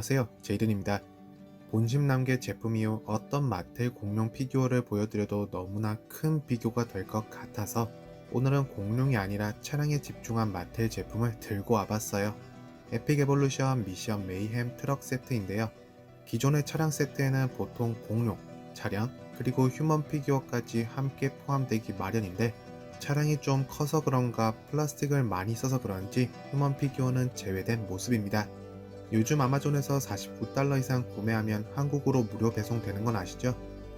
안녕하세요 제이든입니다. 본심 남게 제품 이후 어떤 마텔 공룡 피규어를 보여드려도 너무나 큰 비교가 될 것 같아서 오늘은 공룡이 아니라 차량에 집중한 마텔 제품을 들고 와봤어요. 에픽 에볼루션 미션 메이햄 트럭 세트인데요. 기존의 차량 세트에는 보통 공룡, 차량, 그리고 휴먼 피규어까지 함께 포함되기 마련인데 차량이 좀 커서 그런가 플라스틱을 많이 써서 그런지 휴먼 피규어는 제외된 모습입니다. 요즘 아마존에서 49달러 이상 구매하면 한국으로 무료 배송되는 건 아시죠?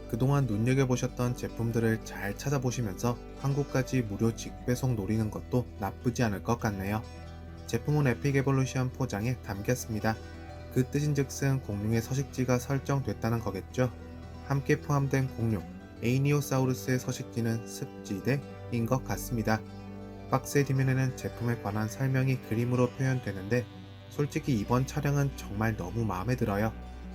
그동안 눈여겨보셨던 제품들을 잘 찾아보시면서 한국까지 무료 직배송 노리는 것도 나쁘지 않을 것 같네요. 제품은 에픽 에볼루션 포장에 담겼습니다. 그 뜻인 즉슨 공룡의 서식지가 설정됐다는 거겠죠? 함께 포함된 공룡, 에이니오사우루스의 서식지는 습지대인 것 같습니다. 박스의 뒷면에는 제품에 관한 설명이 그림으로 표현되는데 솔직히 이번 차량은 정말 너무 마음에 들어요.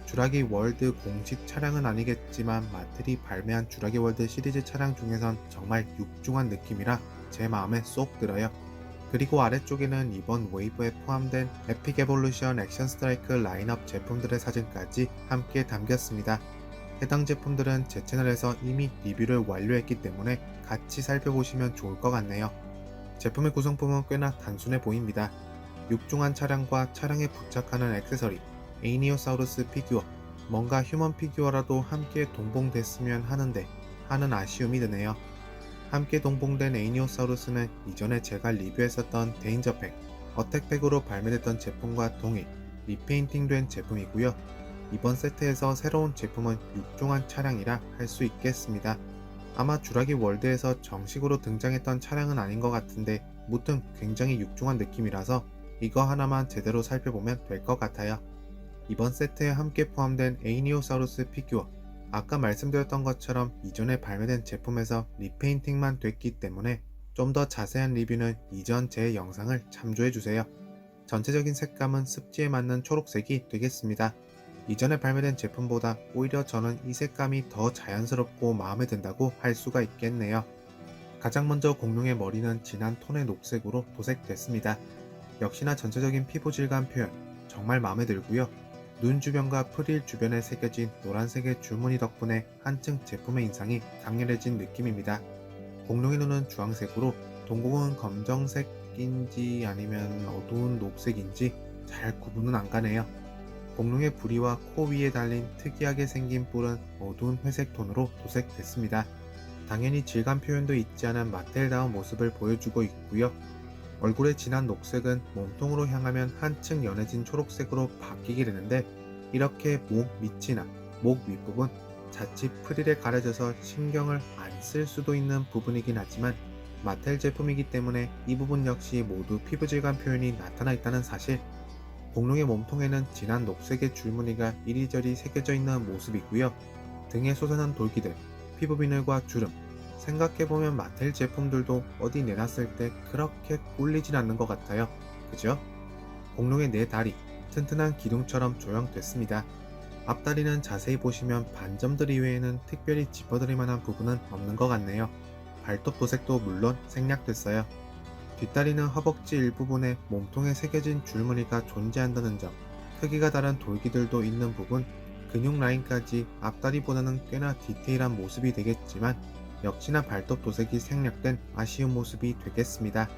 주라기 월드 공식 차량은 아니겠지만 마틀이 발매한 주라기 월드 시리즈 차량 중에선 정말 육중한 느낌이라 제 마음에 쏙 들어요. 그리고 아래쪽에는 이번 웨이브에 포함된 에픽 에볼루션 액션 스트라이크 라인업 제품들의 사진까지 함께 담겼습니다. 해당 제품들은 제 채널에서 이미 리뷰를 완료했기 때문에 같이 살펴보시면 좋을 것 같네요. 제품의 구성품은 꽤나 단순해 보입니다. 육중한 차량과 차량에 부착하는 액세서리, 에이니오사우루스 피규어, 뭔가 휴먼 피규어라도 함께 동봉됐으면 하는데 하는 아쉬움이 드네요. 함께 동봉된 에이니오사우루스는 이전에 제가 리뷰했었던 데인저팩, 어택팩으로 발매됐던 제품과 동일 리페인팅된 제품이고요. 이번 세트에서 새로운 제품은 육중한 차량이라 할 수 있겠습니다. 아마 주라기 월드에서 정식으로 등장했던 차량은 아닌 것 같은데 무튼 굉장히 육중한 느낌이라서 이거 하나만 제대로 살펴보면 될 것 같아요. 이번 세트에 함께 포함된 에이니오사우루스 피규어 아까 말씀드렸던 것처럼 이전에 발매된 제품에서 리페인팅만 됐기 때문에 좀 더 자세한 리뷰는 이전 제 영상을 참조해주세요. 전체적인 색감은 습지에 맞는 초록색이 되겠습니다. 이전에 발매된 제품보다 오히려 저는 이 색감이 더 자연스럽고 마음에 든다고 할 수가 있겠네요. 가장 먼저 공룡의 머리는 진한 톤의 녹색으로 도색됐습니다. 역시나 전체적인 피부 질감 표현 정말 마음에 들고요. 눈 주변과 프릴 주변에 새겨진 노란색의 줄무늬 덕분에 한층 제품의 인상이 강렬해진 느낌입니다. 공룡의 눈은 주황색으로 동공은 검정색인지 아니면 어두운 녹색인지 잘 구분은 안 가네요. 공룡의 부리와 코 위에 달린 특이하게 생긴 뿔은 어두운 회색 톤으로 도색됐습니다. 당연히 질감 표현도 있지 않은 마텔다운 모습을 보여주고 있고요. 얼굴의 진한 녹색은 몸통으로 향하면 한층 연해진 초록색으로 바뀌게 되는데 이렇게 목 밑이나 목 윗부분 자칫 프릴에 가려져서 신경을 안 쓸 수도 있는 부분이긴 하지만 마텔 제품이기 때문에 이 부분 역시 모두 피부 질감 표현이 나타나 있다는 사실. 공룡의 몸통에는 진한 녹색의 줄무늬가 이리저리 새겨져 있는 모습이고요. 등에 솟아난 돌기들, 피부 비늘과 주름 생각해보면 마텔 제품들도 어디 내놨을 때 그렇게 꿀리진 않는 것 같아요. 그죠? 공룡의 네 다리, 튼튼한 기둥처럼 조형됐습니다. 앞다리는 자세히 보시면 반점들 이외에는 특별히 짚어드릴 만한 부분은 없는 것 같네요. 발톱 도색도 물론 생략됐어요. 뒷다리는 허벅지 일부분에 몸통에 새겨진 줄무늬가 존재한다는 점, 크기가 다른 돌기들도 있는 부분, 근육 라인까지 앞다리보다는 꽤나 디테일한 모습이 되겠지만 역시나 발톱 도색이 생략된 아쉬운 모습이 되겠습니다.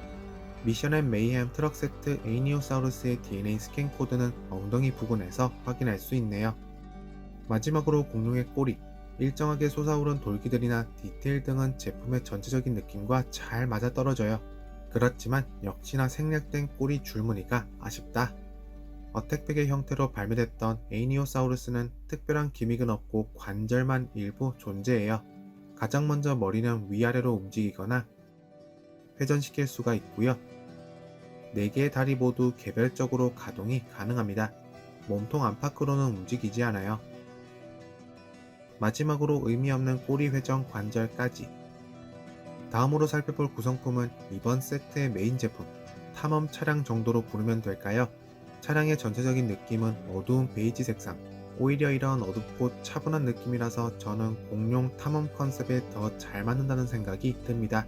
미션 앤 메이햄 트럭 세트 에이니오사우루스의 DNA 스캔 코드는 엉덩이 부분에서 확인할 수 있네요. 마지막으로 공룡의 꼬리, 일정하게 솟아오른 돌기들이나 디테일 등은 제품의 전체적인 느낌과 잘 맞아떨어져요. 그렇지만 역시나 생략된 꼬리 줄무늬가 아쉽다. 어택백의 형태로 발매됐던 에이니오사우루스는 특별한 기믹은 없고 관절만 일부 존재해요. 가장 먼저 머리는 위아래로 움직이거나 회전시킬 수가 있고요. 4개의 다리 모두 개별적으로 가동이 가능합니다. 몸통 안팎으로는 움직이지 않아요. 마지막으로 의미 없는 꼬리 회전 관절까지. 다음으로 살펴볼 구성품은 이번 세트의 메인 제품, 탐험 차량 정도로 부르면 될까요? 차량의 전체적인 느낌은 어두운 베이지 색상, 오히려 이런 어둡고 차분한 느낌이라서 저는 공룡 탐험 컨셉에 더 잘 맞는다는 생각이 듭니다.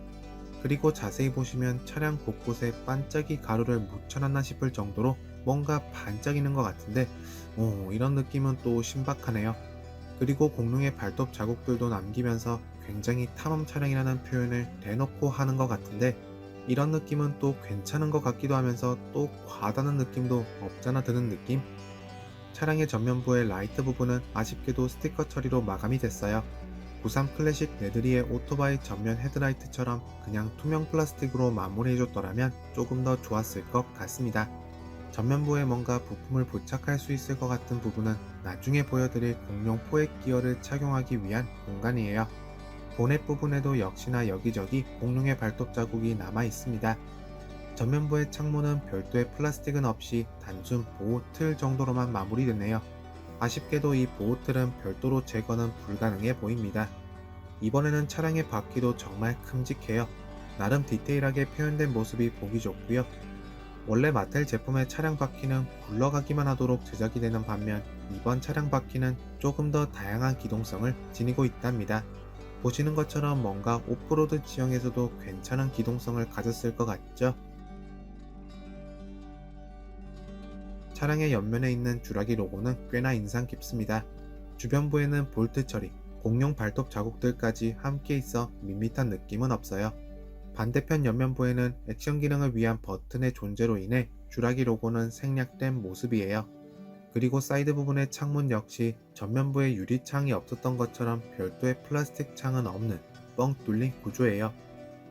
그리고 자세히 보시면 차량 곳곳에 반짝이 가루를 묻혀놨나 싶을 정도로 뭔가 반짝이는 것 같은데, 오, 이런 느낌은 또 신박하네요. 그리고 공룡의 발톱 자국들도 남기면서 굉장히 탐험 차량이라는 표현을 대놓고 하는 것 같은데, 이런 느낌은 또 괜찮은 것 같기도 하면서 또 과하다는 느낌도 없잖아 드는 느낌? 차량의 전면부의 라이트 부분은 아쉽게도 스티커 처리로 마감이 됐어요. 93 클래식 레드리의 오토바이 전면 헤드라이트처럼 그냥 투명 플라스틱으로 마무리해줬더라면 조금 더 좋았을 것 같습니다. 전면부에 뭔가 부품을 부착할 수 있을 것 같은 부분은 나중에 보여드릴 공룡 포획 기어를 착용하기 위한 공간이에요. 보넷 부분에도 역시나 여기저기 공룡의 발톱 자국이 남아 있습니다. 전면부의 창문은 별도의 플라스틱은 없이 단순 보호 틀 정도로만 마무리됐네요. 아쉽게도 이 보호 틀은 별도로 제거는 불가능해 보입니다. 이번에는 차량의 바퀴도 정말 큼직해요. 나름 디테일하게 표현된 모습이 보기 좋고요. 원래 마텔 제품의 차량 바퀴는 굴러가기만 하도록 제작이 되는 반면 이번 차량 바퀴는 조금 더 다양한 기동성을 지니고 있답니다. 보시는 것처럼 뭔가 오프로드 지형에서도 괜찮은 기동성을 가졌을 것 같죠? 차량의 옆면에 있는 주라기 로고는 꽤나 인상 깊습니다. 주변부에는 볼트 처리, 공룡 발톱 자국들까지 함께 있어 밋밋한 느낌은 없어요. 반대편 옆면부에는 액션 기능을 위한 버튼의 존재로 인해 주라기 로고는 생략된 모습이에요. 그리고 사이드 부분의 창문 역시 전면부에 유리창이 없었던 것처럼 별도의 플라스틱 창은 없는 뻥 뚫린 구조예요.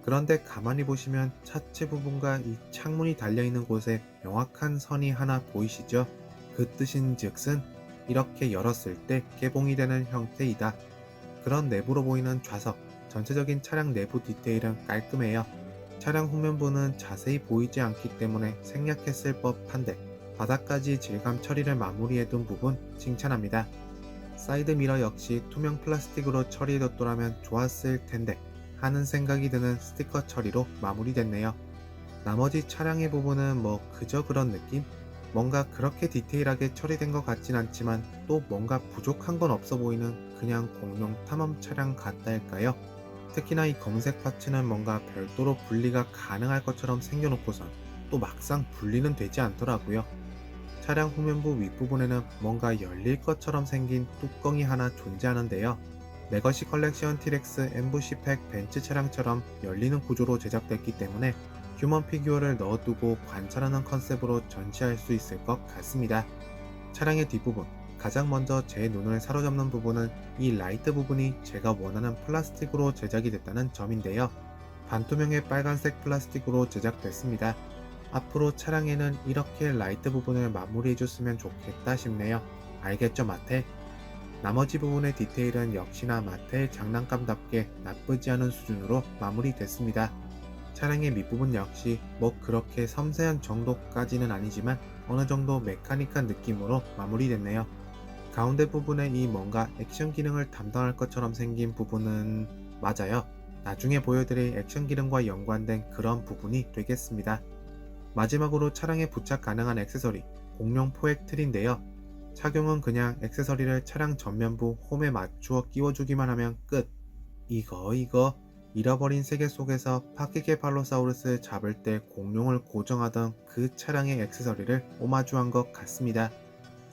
그런데 가만히 보시면 차체 부분과 이 창문이 달려있는 곳에 명확한 선이 하나 보이시죠? 그 뜻인 즉슨 이렇게 열었을 때 개봉이 되는 형태이다. 그런 내부로 보이는 좌석, 전체적인 차량 내부 디테일은 깔끔해요. 차량 후면부는 자세히 보이지 않기 때문에 생략했을 법한데 바닥까지 질감 처리를 마무리해둔 부분 칭찬합니다. 사이드 미러 역시 투명 플라스틱으로 처리해뒀더라면 좋았을 텐데 하는 생각이 드는 스티커 처리로 마무리됐네요. 나머지 차량의 부분은 뭐 그저 그런 느낌? 뭔가 그렇게 디테일하게 처리된 것 같진 않지만 또 뭔가 부족한 건 없어 보이는 그냥 공룡 탐험 차량 같달까요? 특히나 이 검색 파츠는 뭔가 별도로 분리가 가능할 것처럼 생겨놓고선 또 막상 분리는 되지 않더라고요. 차량 후면부 윗부분에는 뭔가 열릴 것처럼 생긴 뚜껑이 하나 존재하는데요. 레거시 컬렉션 T-Rex MVC 팩 벤츠 차량처럼 열리는 구조로 제작됐기 때문에 휴먼 피규어를 넣어두고 관찰하는 컨셉으로 전시할 수 있을 것 같습니다. 차량의 뒷부분, 가장 먼저 제 눈을 사로잡는 부분은 이 라이트 부분이 제가 원하는 플라스틱으로 제작이 됐다는 점인데요. 반투명의 빨간색 플라스틱으로 제작됐습니다. 앞으로 차량에는 이렇게 라이트 부분을 마무리해줬으면 좋겠다 싶네요. 알겠죠 마텔? 나머지 부분의 디테일은 역시나 마텔 장난감답게 나쁘지 않은 수준으로 마무리됐습니다. 차량의 밑부분 역시 뭐 그렇게 섬세한 정도까지는 아니지만 어느 정도 메카닉한 느낌으로 마무리됐네요. 가운데 부분에 이 뭔가 액션 기능을 담당할 것처럼 생긴 부분은 맞아요. 나중에 보여드릴 액션 기능과 연관된 그런 부분이 되겠습니다. 마지막으로 차량에 부착 가능한 액세서리 공룡 포획 틀인데요. 착용은 그냥 액세서리를 차량 전면부 홈에 맞추어 끼워주기만 하면 끝. 이거 이거 잃어버린 세계 속에서 파키케팔로사우루스 잡을 때 공룡을 고정하던 그 차량의 액세서리를 오마주한 것 같습니다.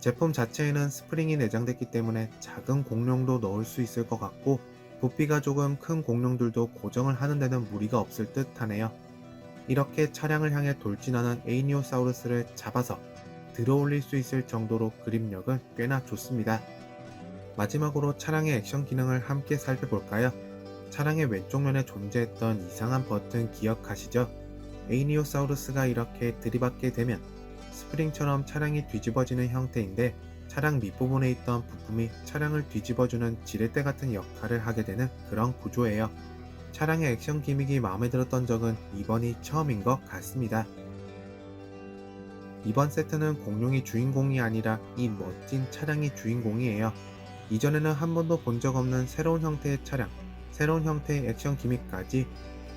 제품 자체에는 스프링이 내장됐기 때문에 작은 공룡도 넣을 수 있을 것 같고 부피가 조금 큰 공룡들도 고정을 하는 데는 무리가 없을 듯 하네요. 이렇게 차량을 향해 돌진하는 에이니오사우루스를 잡아서 들어올릴 수 있을 정도로 그립력은 꽤나 좋습니다. 마지막으로 차량의 액션 기능을 함께 살펴볼까요? 차량의 왼쪽 면에 존재했던 이상한 버튼 기억하시죠? 에이니오사우루스가 이렇게 들이받게 되면 스프링처럼 차량이 뒤집어지는 형태인데 차량 밑부분에 있던 부품이 차량을 뒤집어주는 지렛대 같은 역할을 하게 되는 그런 구조예요. 차량의 액션 기믹이 마음에 들었던 적은 이번이 처음인 것 같습니다. 이번 세트는 공룡이 주인공이 아니라 이 멋진 차량이 주인공이에요. 이전에는 한 번도 본 적 없는 새로운 형태의 차량, 새로운 형태의 액션 기믹까지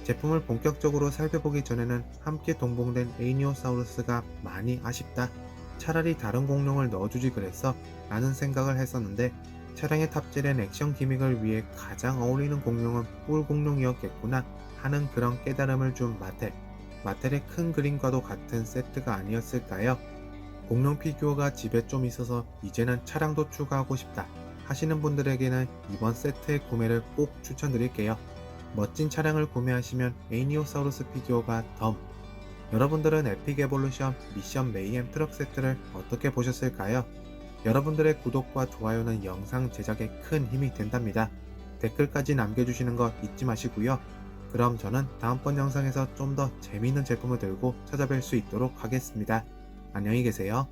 제품을 본격적으로 살펴보기 전에는 함께 동봉된 에이니오사우루스가 많이 아쉽다. 차라리 다른 공룡을 넣어주지 그랬어 라는 생각을 했었는데 차량에 탑재된 액션 기믹을 위해 가장 어울리는 공룡은 뿔 공룡이었겠구나 하는 그런 깨달음을 준 마텔. 마텔의 큰 그림과도 같은 세트가 아니었을까요? 공룡 피규어가 집에 좀 있어서 이제는 차량도 추가하고 싶다 하시는 분들에게는 이번 세트의 구매를 꼭 추천드릴게요. 멋진 차량을 구매하시면 에이니오사우루스 피규어가 덤. 여러분들은 에픽 에볼루션 미션 메이엠 트럭 세트를 어떻게 보셨을까요? 여러분들의 구독과 좋아요는 영상 제작에 큰 힘이 된답니다. 댓글까지 남겨주시는 거 잊지 마시고요. 그럼 저는 다음번 영상에서 좀 더 재미있는 제품을 들고 찾아뵐 수 있도록 하겠습니다. 안녕히 계세요.